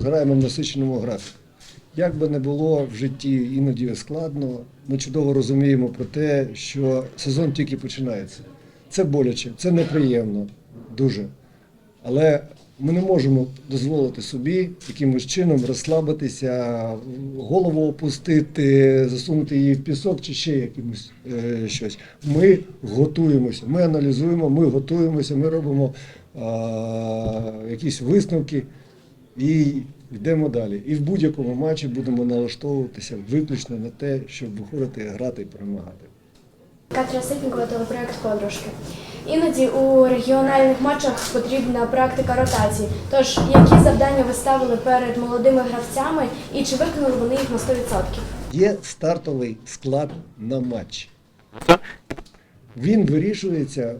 граємо в насиченому графіку. Як би не було в житті іноді складно, ми чудово розуміємо про те, що сезон тільки починається. Це боляче, це неприємно, дуже. Але ми не можемо дозволити собі якимось чином розслабитися, голову опустити, засунути її в пісок чи ще якимось е, щось. Ми готуємося, ми аналізуємо, ми готуємося, ми робимо а, якісь висновки і йдемо далі. І в будь-якому матчі будемо налаштовуватися виключно на те, щоб виходити, грати і перемагати. Катря Ситнікова, телепроект Подружки. Іноді у регіональних матчах потрібна практика ротації. Тож, які завдання ви ставили перед молодими гравцями і чи виконали вони їх на 100%? Є стартовий склад на матч. Він вирішується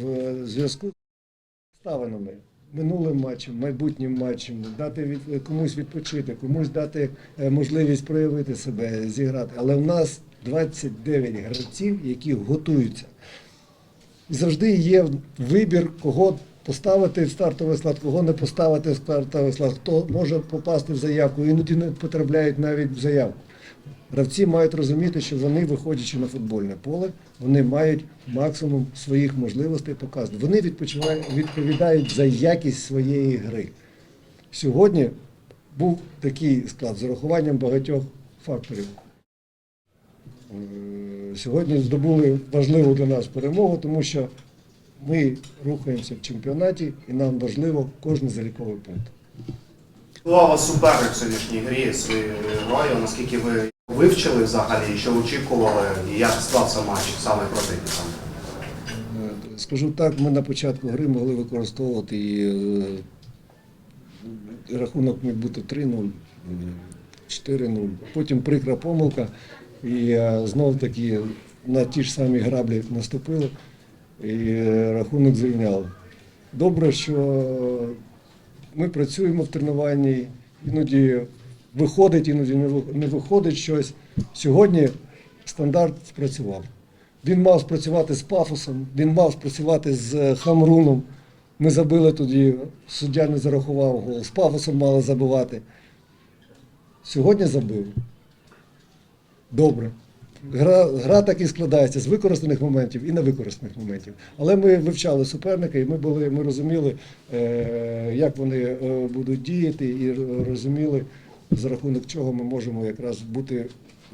в зв'язку з обставинами. Минулим матчем, майбутнім матчем, дати від, комусь відпочити, комусь дати е, можливість проявити себе, зіграти. Але в нас 29 гравців, які готуються. І завжди є вибір, кого поставити в стартовий склад, кого не поставити в стартовий склад, хто може попасти в заявку, іноді не потрапляють навіть в заявку. Гравці мають розуміти, що вони, виходячи на футбольне поле, вони мають максимум своїх можливостей показувати. Вони відповідають за якість своєї гри. Сьогодні був такий склад з урахуванням багатьох факторів. Е, Сьогодні здобули важливу для нас перемогу, тому що ми рухаємося в чемпіонаті і нам важливо кожен заліковий пункт. У суперник в сьогоднішній грі своєю грою? Наскільки ви вивчили взагалі, що очікували, як склався матч саме проти? Е, Скажу так, ми на початку гри могли використовувати і е, рахунок міг бути 3-0, е, 4-0. Потім прикра помилка, і е, знов таки на ті ж самі граблі наступили, і е, рахунок зрівняли. Добре, що ми працюємо в тренуванні, іноді виходить, іноді не виходить щось. Сьогодні стандарт спрацював. Він мав спрацювати з пафосом, він мав спрацювати з е, Хамруном. Ми забили тоді, суддя не зарахував гол, з пафосом мали забивати. Сьогодні забили. Добре. Гра, гра так і складається з використаних моментів і невикористаних моментів. Але ми вивчали суперника і ми були, ми розуміли, е, як вони е, будуть діяти, і розуміли, за рахунок чого ми можемо якраз бути,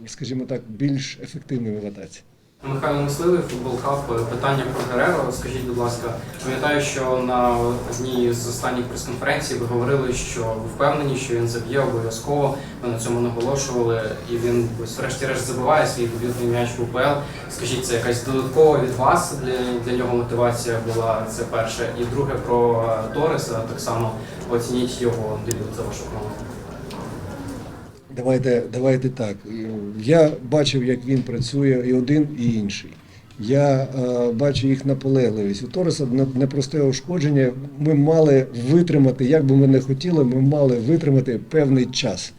скажімо так, більш ефективними в атаці. Михайло Мисливий, футбол хаб. Питання про Гереро. Скажіть, будь ласка, пам'ятаю, що на одній з останніх прес-конференцій ви говорили, що ви впевнені, що він заб'є обов'язково. Ви на цьому наголошували, і він врешті-решт забиває свій дебютний м'яч в УПЛ. Скажіть, це якась додаткова від вас для, для нього мотивація була. Це перше. І друге про Тореса. Так само оцініть його дебют за вашу команду. Давайте, давайте так. Я бачив, як він працює і один, і інший. Я е, бачу їх наполегливість. У Тореса непросте ушкодження. Ми мали витримати, як би ми не хотіли, ми мали витримати певний час.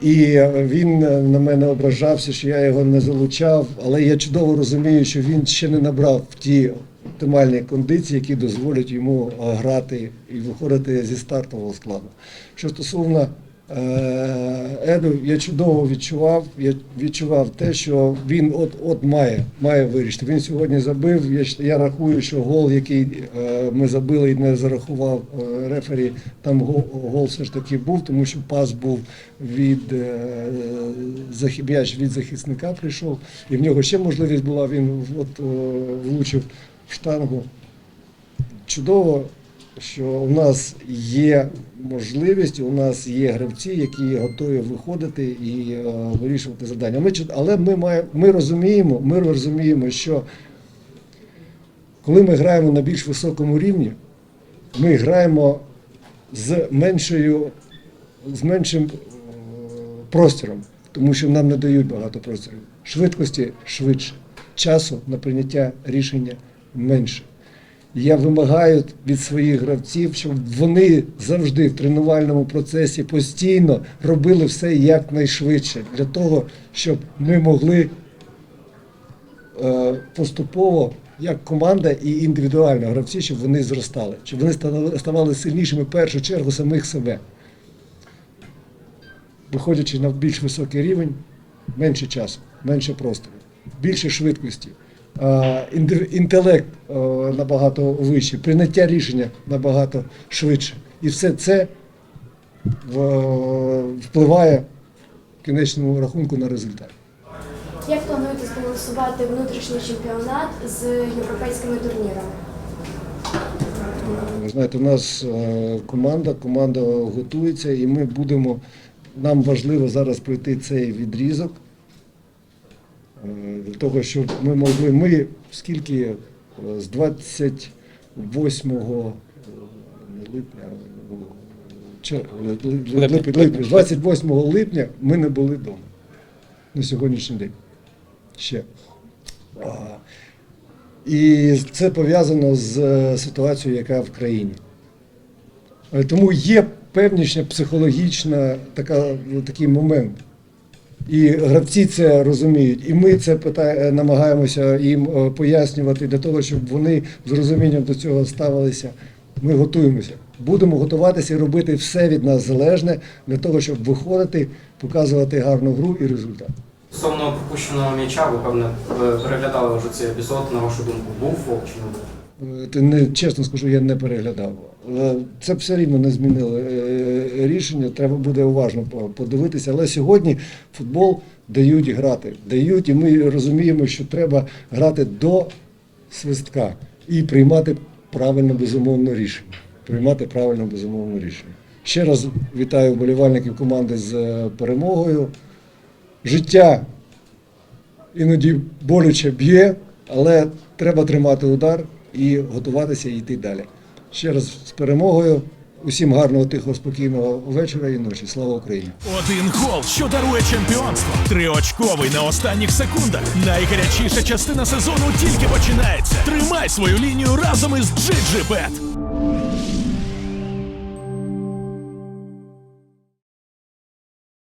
І е, він на мене ображався, що я його не залучав, але я чудово розумію, що він ще не набрав ті оптимальні кондиції, які дозволять йому е, грати і виходити зі стартового складу. Що стосовно Еду, я чудово відчував, я відчував те, що він от-от має, має вирішити. Він сьогодні забив. Я, я рахую, що гол, який е, ми забили і не зарахував е, рефері, там гол, гол все ж таки був, тому що пас був від е, від захисника прийшов, і в нього ще можливість була, він от, е, влучив в штангу. Чудово, що у нас є можливість, у нас є гравці, які готові виходити і е, вирішувати завдання. Ми, але ми, маємо, ми розуміємо, ми розуміємо, що коли ми граємо на більш високому рівні, ми граємо з меншою, з меншим е, простором, тому що нам не дають багато простору. Швидкості швидше, часу на прийняття рішення менше. Я вимагаю від своїх гравців, щоб вони завжди в тренувальному процесі постійно робили все якнайшвидше для того, щоб ми могли е, поступово, як команда і індивідуально гравці, щоб вони зростали, щоб вони ставали- сильнішими в першу чергу самих себе. виходячи на більш високий рівень, менше часу, менше простору, більше швидкості, інтелект набагато вищий, прийняття рішення набагато швидше. І все це впливає в кінечному рахунку на результат. Як плануєте збалансувати внутрішній чемпіонат з європейськими турнірами? Ви знаєте, у нас е, команда, команда готується, і ми будемо. Нам важливо зараз пройти цей відрізок е, для того, щоб ми могли. Ми скільки е, з 28 е, липня, е, липня, липня, 28 липня ми не були вдома на сьогоднішній день. Ще. А, і це пов'язано з е, ситуацією, яка в країні. Е, Тому є певнішня психологічна така, такий момент. І гравці це розуміють. І ми це пита- намагаємося їм е, пояснювати для того, щоб вони з розумінням до цього ставилися. Ми готуємося. Будемо готуватися і робити все від нас залежне для того, щоб виходити, показувати гарну гру і результат. Стосовно пропущеного м'яча, ви певне переглядали вже цей епізод. На вашу думку, був фол чи не був? Е, не чесно скажу, я не переглядав. Е, Це все рівно не змінило е, рішення. Треба буде уважно подивитися. Але сьогодні футбол дають грати. Дають, і ми розуміємо, що треба грати до свистка і приймати правильно безумовно рішення. Приймати правильно безумовно рішення. Ще раз вітаю вболівальників команди з е, перемогою. Життя іноді боляче б'є, але треба тримати удар і готуватися і йти далі. Ще раз з перемогою. Усім гарного, тихого, спокійного вечора і ночі. Слава Україні! Один гол, що дарує чемпіонство. Триочковий на останніх секундах. Найгарячіша частина сезону тільки починається. Тримай свою лінію разом із GGBet.